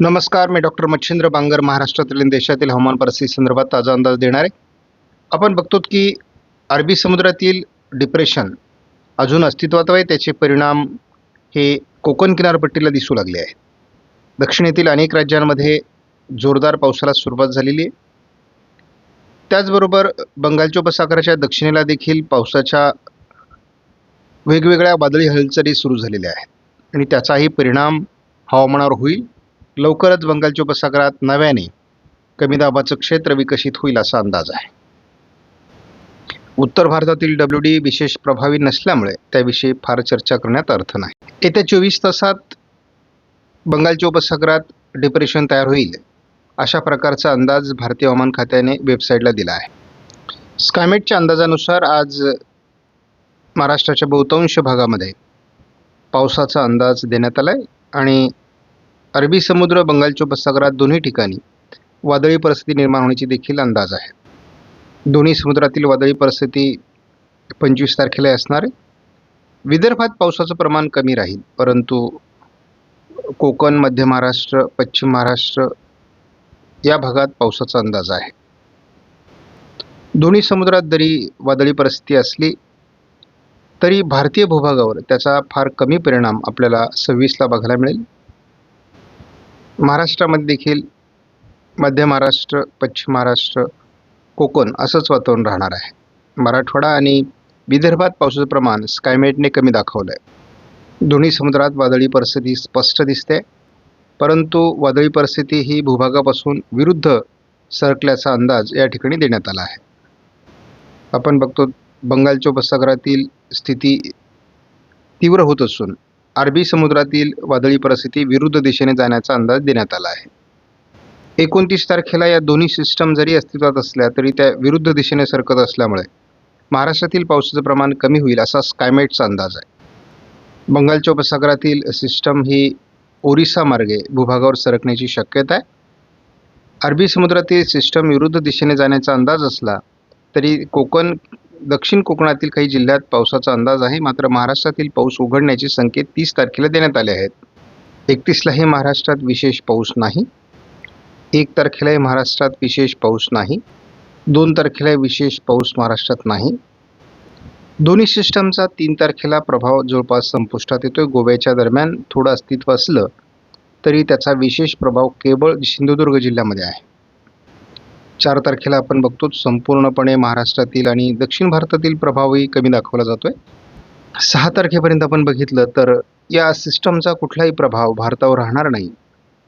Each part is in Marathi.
नमस्कार मी डॉक्टर मच्छिंद्र बांगर महाराष्ट्रातील आणि देशातील हवामान परिस्थिती संदर्भात ताजा अंदाज देणार. आहे आपण बघतो की अरबी समुद्रातील डिप्रेशन अजून अस्तित्वात आहे त्याचे परिणाम हे कोकण किनारपट्टीला दिसू लागले आहेत. दक्षिणेतील अनेक राज्यांमध्ये जोरदार पावसाला सुरुवात झालेली आहे. त्याचबरोबर बंगालच्या उपसागराच्या दक्षिणेला देखील पावसाच्या वेगवेगळ्या वादळी हालचाली सुरू झालेल्या आहेत. आणि त्याचाही परिणाम हवामानावर होईल. लवकरच बंगालच्या उपसागरात नव्याने कमी दाबाचं क्षेत्र विकसित होईल असा अंदाज आहे. उत्तर भारतातील डब्ल्यू डी विशेष प्रभावी नसल्यामुळे त्याविषयी फार चर्चा करण्यात अर्थ नाही. येत्या चोवीस तासात बंगालच्या उपसागरात डिप्रेशन तयार होईल अशा प्रकारचा अंदाज भारतीय हवामान खात्याने वेबसाईटला दिला आहे. स्कायमेटच्या अंदाजानुसार आज महाराष्ट्राच्या बहुतांश भागामध्ये पावसाचा अंदाज देण्यात आला आहे आणि अरबी समुद्र बंगालच्या उपसागरात दोन्ही ठिकाणी वादळी परिस्थिती निर्माण होण्याची देखील अंदाज आहे. दोन्ही समुद्रातील वादळी परिस्थिती पंचवीस तारखेला असणार आहे. विदर्भात पावसाचं प्रमाण कमी राहील परंतु कोकण मध्य महाराष्ट्र पश्चिम महाराष्ट्र या भागात पावसाचा अंदाज आहे. दोन्ही समुद्रात जरी वादळी परिस्थिती असली तरी भारतीय भूभागावर त्याचा फार कमी परिणाम आपल्याला सव्वीसला बघायला मिळेल. महाराष्ट्रामध्ये देखील मध्य महाराष्ट्र पश्चिम महाराष्ट्र कोकण असंच वातावरण राहणार आहे. मराठवाडा आणि विदर्भात पावसाचं प्रमाण स्कायमेटने कमी दाखवलं आहे दोन्ही समुद्रात वादळी परिस्थिती स्पष्ट दिसते. परंतु वादळी परिस्थिती ही भूभागापासून विरुद्ध सरकल्याचा अंदाज या ठिकाणी देण्यात आला आहे. आपण बघतो बंगालच्या उपसागरातील स्थिती तीव्र होत असून अरबी समुद्रातील वादळी परिस्थिती विरुद्ध दिशेने जाण्याचा अंदाज देण्यात आला आहे. एकोणतीस तारखेला या दोन्ही सिस्टम जरी अस्तित्वात असल्या तरी त्या विरुद्ध दिशेने सरकत असल्यामुळे महाराष्ट्रातील पावसाचं प्रमाण कमी होईल असा स्कायमेटचा अंदाज आहे. बंगालच्या उपसागरातील सिस्टम ही ओरिसा मार्गे भूभागावर सरकण्याची शक्यता आहे. अरबी समुद्रातील सिस्टम विरुद्ध दिशेने जाण्याचा अंदाज असला तरी कोकण दक्षिण कोकणातील काही जिल्ह्यात पावसाचा अंदाज आहे. मात्र महाराष्ट्रातील पाऊस उघडण्याचे संकेत तीस तारखेला देण्यात आले आहेत. एकतीसलाही महाराष्ट्रात विशेष पाऊस नाही. एक तारखेलाही महाराष्ट्रात विशेष पाऊस नाही. दोन तारखेला विशेष पाऊस महाराष्ट्रात नाही. दोन्ही सिस्टमचा तीन तारखेला प्रभाव जवळपास संपुष्टात येतोय. गोव्याच्या दरम्यान थोडं अस्तित्व असलं तरी त्याचा विशेष प्रभाव केवळ सिंधुदुर्ग जिल्ह्यामध्ये आहे. चार तारखेला आपण बघतो संपूर्णपणे महाराष्ट्रातील आणि दक्षिण भारतातील प्रभावही कमी दाखवला जातोय. सहा तारखेपर्यंत आपण बघितलं तर या सिस्टमचा कुठलाही प्रभाव भारतावर राहणार नाही.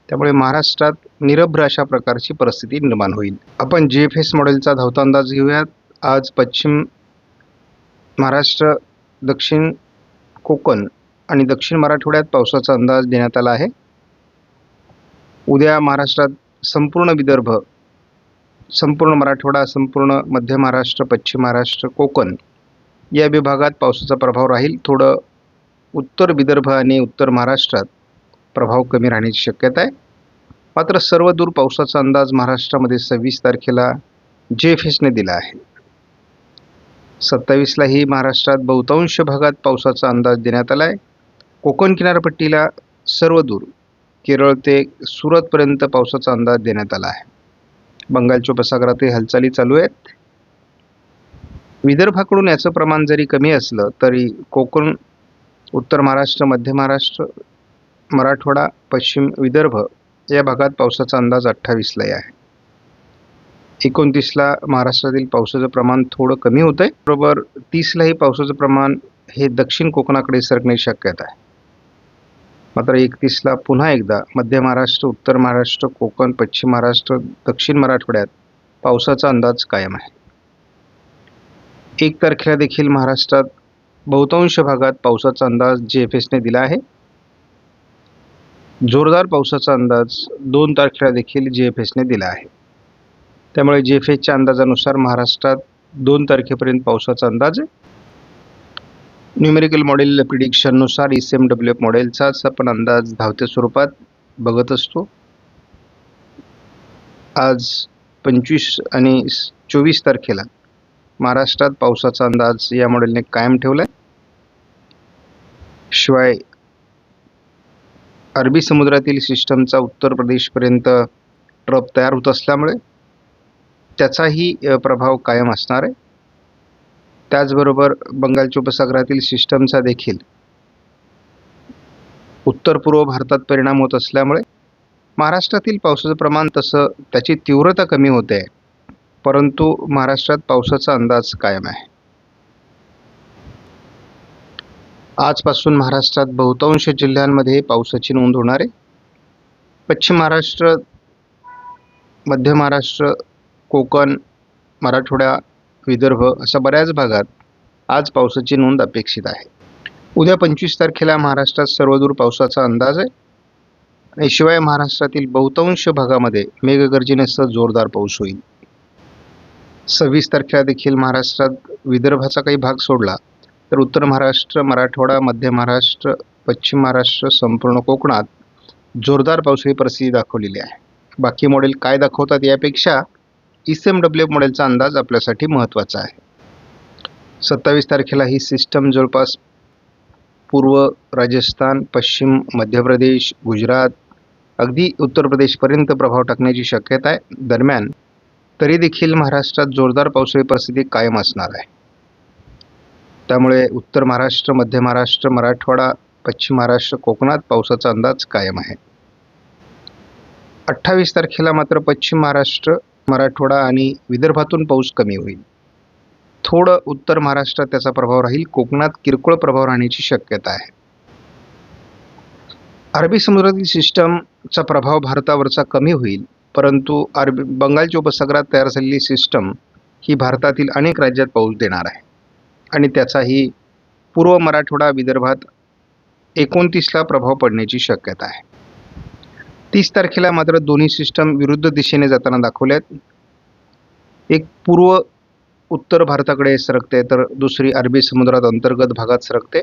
त्यामुळे महाराष्ट्रात निरभ्र अशा प्रकारची परिस्थिती निर्माण होईल. आपण जे एफ एस मॉडेलचा धावता अंदाज घेऊयात. आज पश्चिम महाराष्ट्र दक्षिण कोकण आणि दक्षिण मराठवाड्यात पावसाचा अंदाज देण्यात आला आहे. उद्या महाराष्ट्रात संपूर्ण विदर्भ संपूर्ण मराठवाडा संपूर्ण मध्य महाराष्ट्र पश्चिम महाराष्ट्र कोकण या विभागात पावसाचा प्रभाव राहील. थोडं उत्तर विदर्भ आणि उत्तर महाराष्ट्रात प्रभाव कमी राहण्याची शक्यता आहे. मात्र सर्व दूर पावसाचा अंदाज महाराष्ट्रामध्ये सव्वीस तारखेला जे एफ एसने दिला आहे. सत्तावीसलाही महाराष्ट्रात बहुतांश भागात पावसाचा अंदाज देण्यात आला आहे कोकण किनारपट्टीला सर्व दूर केरळ ते सुरतपर्यंत पावसाचा अंदाज देण्यात आला आहे. बंगालच्या उपसागरातही हालचाली चालू आहेत. विदर्भाकडून याचं प्रमाण जरी कमी असलं तरी कोकण उत्तर महाराष्ट्र मध्य महाराष्ट्र मराठवाडा पश्चिम विदर्भ या भागात पावसाचा अंदाज अठ्ठावीसलाही आहे. एकोणतीसला महाराष्ट्रातील पावसाचं प्रमाण थोडं कमी होतं आहे बरोबर तीसलाही पावसाचं प्रमाण हे दक्षिण कोकणाकडे सरकण्याची शक्यता आहे. मात्र एकतीसला पुन्हा एकदा मध्य महाराष्ट्र उत्तर महाराष्ट्र कोकण पश्चिम महाराष्ट्र दक्षिण मराठवाड्यात पावसाचा अंदाज कायम आहे. एक तारखेला देखील महाराष्ट्रात बहुतांश भागात पावसाचा अंदाज जे एफ एसने दिला आहे. जोरदार पावसाचा अंदाज दोन तारखेला देखील जे एफ एसने दिला आहे. त्यामुळे जे एफ एसच्या अंदाजानुसार महाराष्ट्रात दोन तारखेपर्यंत पावसाचा अंदाज आहे. Numerical model प्रिडिक्शननुसार E C M W F मॉडेलचाच आपण अंदाज धावत्या स्वरूपात बघत असतो. आज पंचवीस आणि चोवीस तारखेला महाराष्ट्रात पावसाचा अंदाज या मॉडेलने कायम ठेवला आहे शिवाय अरबी समुद्रातील सिस्टमचा उत्तर प्रदेशपर्यंत ट्रप तयार होत असल्यामुळे त्याचाही प्रभाव कायम असणार आहे. त्याचबरोबर बंगालच्या उपसागरातील सिस्टमचा देखील उत्तर पूर्व भारतात परिणाम होत असल्यामुळे महाराष्ट्रातील पावसाचं प्रमाण तसं त्याची तीव्रता कमी होते. आहे परंतु महाराष्ट्रात पावसाचा अंदाज कायम आहे. आजपासून महाराष्ट्रात बहुतांश जिल्ह्यांमध्ये पावसाची नोंद होणार आहे. पश्चिम महाराष्ट्र मध्य महाराष्ट्र कोकण मराठवाडा विदर्भ अशा बऱ्याच भागात आज पावसाची नोंद अपेक्षित आहे. उद्या पंचवीस तारखेला महाराष्ट्रात सर्वदूर पावसाचा अंदाज आहे. आणि शिवाय महाराष्ट्रातील बहुतांश भागामध्ये मेघगर्जनेसह जोरदार पाऊस होईल. सव्वीस तारखेला देखील महाराष्ट्रात विदर्भाचा काही भाग सोडला तर उत्तर महाराष्ट्र मराठवाडा मध्य महाराष्ट्र पश्चिम महाराष्ट्र संपूर्ण कोकणात जोरदार पावसाळी परिस्थिती दाखवलेली आहे. बाकी मॉडेल काय दाखवतात यापेक्षा एस एम डब्ल्यू मॉडेलचा अंदाज आपल्यासाठी महत्त्वाचा आहे. सत्तावीस तारखेला ही सिस्टम जवळपास पूर्व राजस्थान पश्चिम मध्य प्रदेश गुजरात अगदी उत्तर प्रदेशपर्यंत प्रभाव टाकण्याची शक्यता आहे. दरम्यान तरी देखील महाराष्ट्रात जोरदार पावसाळी परिस्थिती कायम असणार आहे. त्यामुळे उत्तर महाराष्ट्र मध्य महाराष्ट्र मराठवाडा पश्चिम महाराष्ट्र कोकणात पावसाचा अंदाज कायम आहे. अठ्ठावीस तारखेला मात्र पश्चिम महाराष्ट्र मराठवाडा आणि विदर्भातून पाऊस कमी होईल. थोडं उत्तर महाराष्ट्रात त्याचा प्रभाव राहील. कोकणात किरकोळ प्रभाव राहण्याची शक्यता आहे. अरबी समुद्रातील सिस्टमचा प्रभाव भारतावरचा कमी होईल. परंतु अरबी बंगालच्या उपसागरात तयार झालेली सिस्टम ही भारतातील अनेक राज्यात पाऊस देणार आहे. आणि त्याचाही पूर्व मराठवाडा विदर्भात एकोणतीसला प्रभाव पडण्याची शक्यता आहे. तीस तारखेला मात्र दोन्ही सिस्टम विरुद्ध दिशेने जाताना दाखवल्यात एक पूर्व उत्तर भारताकडे सरकते तर दुसरी अरबी समुद्रात अंतर्गत भागात सरकते.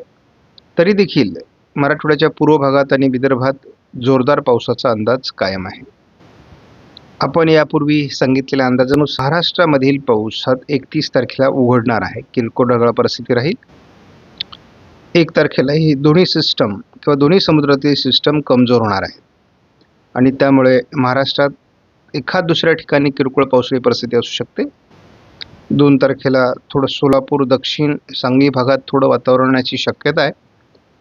तरी देखील मराठवाड्याच्या पूर्व भागात आणि विदर्भात जोरदार पावसाचा अंदाज कायम आहे. आपण यापूर्वी सांगितलेल्या अंदाजानुसार महाराष्ट्रामधील पाऊस हा एकतीस तारखेला उघडणार आहे. किरकोळ ढगाळ परिस्थिती राहील. एक तारखेला ही दोन्ही सिस्टम किंवा दोन्ही समुद्रातील सिस्टम कमजोर होणार आहे. आणि त्यामुळे महाराष्ट्रात एखाद दुसऱ्या ठिकाणी किरकोळ पावसाळी परिस्थिती असू शकते. दोन तारखेला थोडं सोलापूर दक्षिण सांगली भागात थोडं वातावरणाची शक्यता आहे.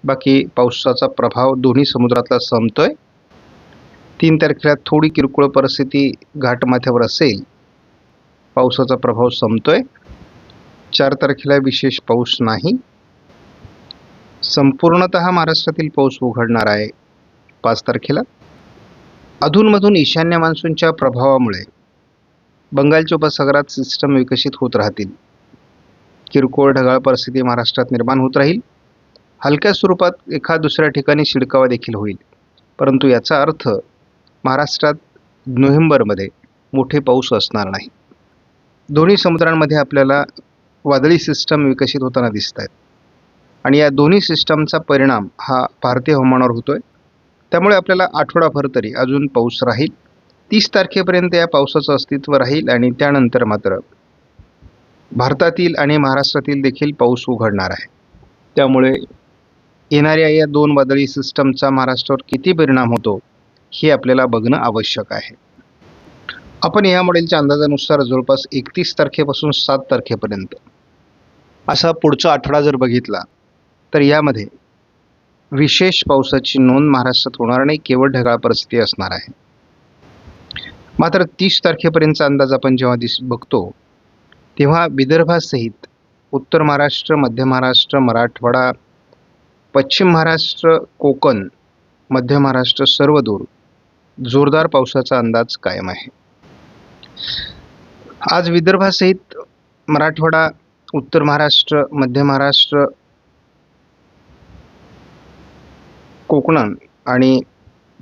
बाकी पावसाचा प्रभाव दोन्ही समुद्रातला संपतोय. तीन तारखेला थोडी किरकोळ परिस्थिती घाटमाथ्यावर असेल पावसाचा प्रभाव संपतोय. चार तारखेला विशेष पाऊस नाही. संपूर्णत महाराष्ट्रातील पाऊस उघडणार आहे पाच तारखेला. अधूनमधून ईशान्य मान्सूनच्या प्रभावामुळे बंगालच्या उपसागरात सिस्टम विकसित होत राहतील. किरकोळ ढगाळ परिस्थिती महाराष्ट्रात निर्माण होत राहील. हलक्या स्वरूपात एखाद दुसऱ्या ठिकाणी शिडकावा देखील होईल. परंतु याचा अर्थ महाराष्ट्रात नोव्हेंबरमध्ये मोठे पाऊस असणार नाही. दोन्ही समुद्रांमध्ये आपल्याला वादळी सिस्टम विकसित होताना दिसत आहेत आणि या दोन्ही सिस्टमचा परिणाम हा भारतीय हवामानावर होतो आहे त्यामुळे आपल्याला आठवडाभर तरी अजून पाऊस राहील. तीस तारखेपर्यंत या पावसाचं अस्तित्व राहील आणि त्यानंतर मात्र भारतातील आणि महाराष्ट्रातील देखील पाऊस उघडणार आहे. त्यामुळे येणाऱ्या या दोन वादळी सिस्टमचा महाराष्ट्रावर किती परिणाम होतो हे आपल्याला बघणं आवश्यक आहे. आपण या मॉडेलच्या अंदाजानुसार जवळपास एकतीस तारखेपासून सात तारखेपर्यंत असा पुढचा आठवडा जर बघितला तर यामध्ये विशेष पावसाची नोंद महाराष्ट्रात होणार नाही केवळ ढगाळ परिस्थिती असणार आहे. मात्र तीस तारखेपर्यंतचा अंदाज आपण जेव्हा दिस बघतो तेव्हा विदर्भासहित उत्तर महाराष्ट्र मध्य महाराष्ट्र मराठवाडा पश्चिम महाराष्ट्र कोकण मध्य महाराष्ट्र सर्वदूर जोरदार पावसाचा अंदाज कायम आहे. आज विदर्भासहित मराठवाडा उत्तर महाराष्ट्र मध्य महाराष्ट्र कोकण आणि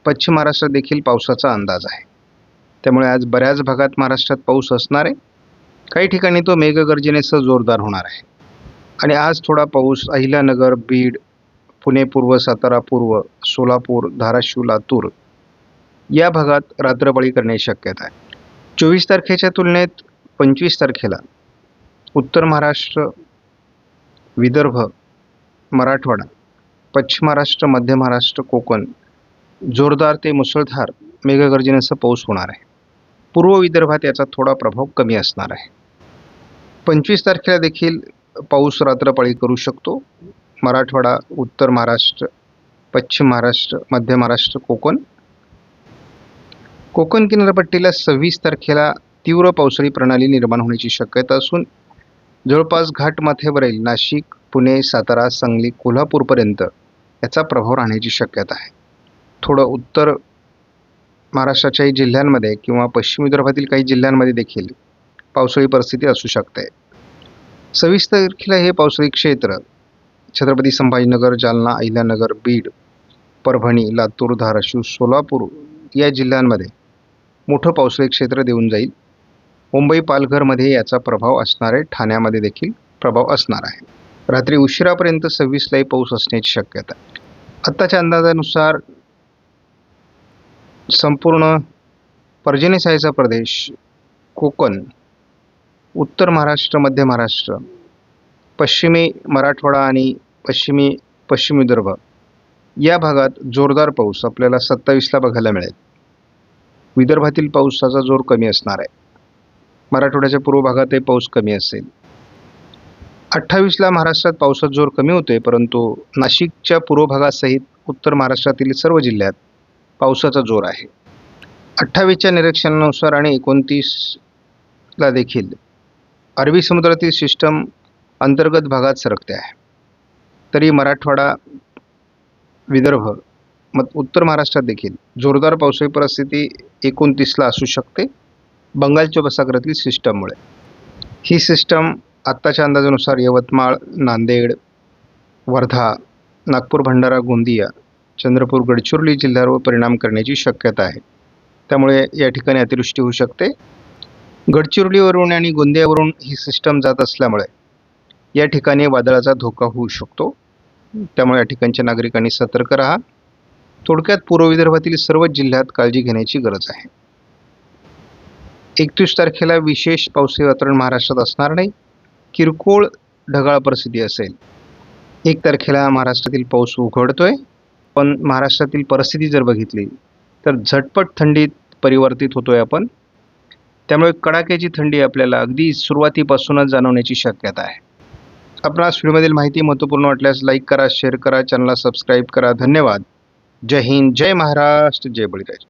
पश्चिम महाराष्ट्रात देखील पावसाचा अंदाज आहे. त्यामुळे आज बऱ्याच भागात महाराष्ट्रात पाऊस असणार आहे. काही ठिकाणी तो मेघगर्जनेसह जोरदार होणार आहे. आणि आज थोडा पाऊस अहिल्यानगर बीड पुणे पूर्व सातारा पूर्व सोलापूर धाराशिव लातूर या भागात रात्रपाळी करण्याची शक्यता आहे. चोवीस तारखेच्या तुलनेत पंचवीस तारखेला उत्तर महाराष्ट्र विदर्भ मराठवाडा पश्चिम महाराष्ट्र मध्य महाराष्ट्र कोकण जोरदार ते मुसळधार मेघगर्जनेसह पाऊस होणार आहे. पूर्व विदर्भात याचा थोडा प्रभाव कमी असणार आहे. पंचवीस तारखेला देखील पाऊस रात्रपाळी करू शकतो. मराठवाडा उत्तर महाराष्ट्र पश्चिम महाराष्ट्र मध्य महाराष्ट्र कोकण. कोकण किनारपट्टीला सव्वीस तारखेला तीव्र पावसाळी प्रणाली निर्माण होण्याची शक्यता असून जवळपास घाटमाथ्यावरील नाशिक पुणे सातारा सांगली कोल्हापूरपर्यंत याचा प्रभाव राहण्याची शक्यता आहे. थोडं उत्तर महाराष्ट्राच्याही जिल्ह्यांमध्ये किंवा पश्चिम विदर्भातील काही जिल्ह्यांमध्ये देखील पावसाळी परिस्थिती असू शकते. सव्वीस तारखेला हे पावसाळी क्षेत्र छत्रपती संभाजीनगर जालना अहिल्यानगर बीड परभणी लातूर धाराशिव सोलापूर या जिल्ह्यांमध्ये मोठं पावसाळी क्षेत्र देऊन जाईल. मुंबई पालघरमध्ये याचा प्रभाव असणार आहे ठाण्यामध्ये देखील प्रभाव असणार आहे. रात्री उशिरापर्यंत सव्वीसलाही पाऊस असण्याची शक्यता आहे. आत्ताच्या अंदाजानुसार संपूर्ण पर्जन्यसायचा प्रदेश कोकण उत्तर महाराष्ट्र मध्य महाराष्ट्र पश्चिमी मराठवाडा आणि पश्चिमी पश्चिम विदर्भ या भागात जोरदार पाऊस आपल्याला सत्तावीसला बघायला मिळेल. विदर्भातील पावसाचा जोर कमी असणार आहे. मराठवाड्याच्या पूर्व भागातही पाऊस कमी असेल. अठ्ठावीसला महाराष्ट्रात पावसात जोर कमी होतोय परंतु नाशिकच्या पूर्व भागासहित उत्तर महाराष्ट्रातील सर्व जिल्ह्यात पावसाचा जोर आहे. अठ्ठावीसच्या निरीक्षणानुसार आणि एकोणतीसला देखील अरबी समुद्रातील सिस्टम अंतर्गत भागात सरकते आहे. तरी मराठवाडा विदर्भ मग उत्तर महाराष्ट्रात देखील जोरदार पावसाळी परिस्थिती एकोणतीसला असू शकते बंगालच्या उपसागरातील सिस्टममुळे ही सिस्टम आत्ताच्या अंदाजानुसार यवतमाळ नांदेड वर्धा नागपूर भंडारा गोंदिया चंद्रपूर गडचिरोली जिल्ह्यावर परिणाम करण्याची शक्यता आहे. त्यामुळे या ठिकाणी अतिवृष्टी होऊ शकते. गडचिरोलीवरून आणि गोंदियावरून ही सिस्टम जात असल्यामुळे या ठिकाणी वादळाचा धोका होऊ शकतो. त्यामुळे या ठिकाणच्या नागरिकांनी सतर्क राहा. थोडक्यात पूर्व विदर्भातील सर्वच जिल्ह्यात काळजी घेण्याची गरज आहे. एकतीस तारखेला विशेष पावसाळी वातावरण महाराष्ट्रात असणार नाही. किरकोळ ढगाळ परिस्थिती असेल. एक तारखेला महाराष्ट्रातील पाऊस उघडतोय पण महाराष्ट्रातील परिस्थिती जर बघितली तर झटपट थंडीत परिवर्तित होतोय आपण. त्यामुळे कडाक्याची थंडी आपल्याला अगदी सुरुवातीपासूनच जाणवण्याची शक्यता आहे. आपणास व्हिडिओमधील माहिती महत्त्वपूर्ण वाटल्यास लाईक करा शेअर करा चॅनलला सबस्क्राईब करा. धन्यवाद. जय हिंद जय महाराष्ट्र जय बळीराज.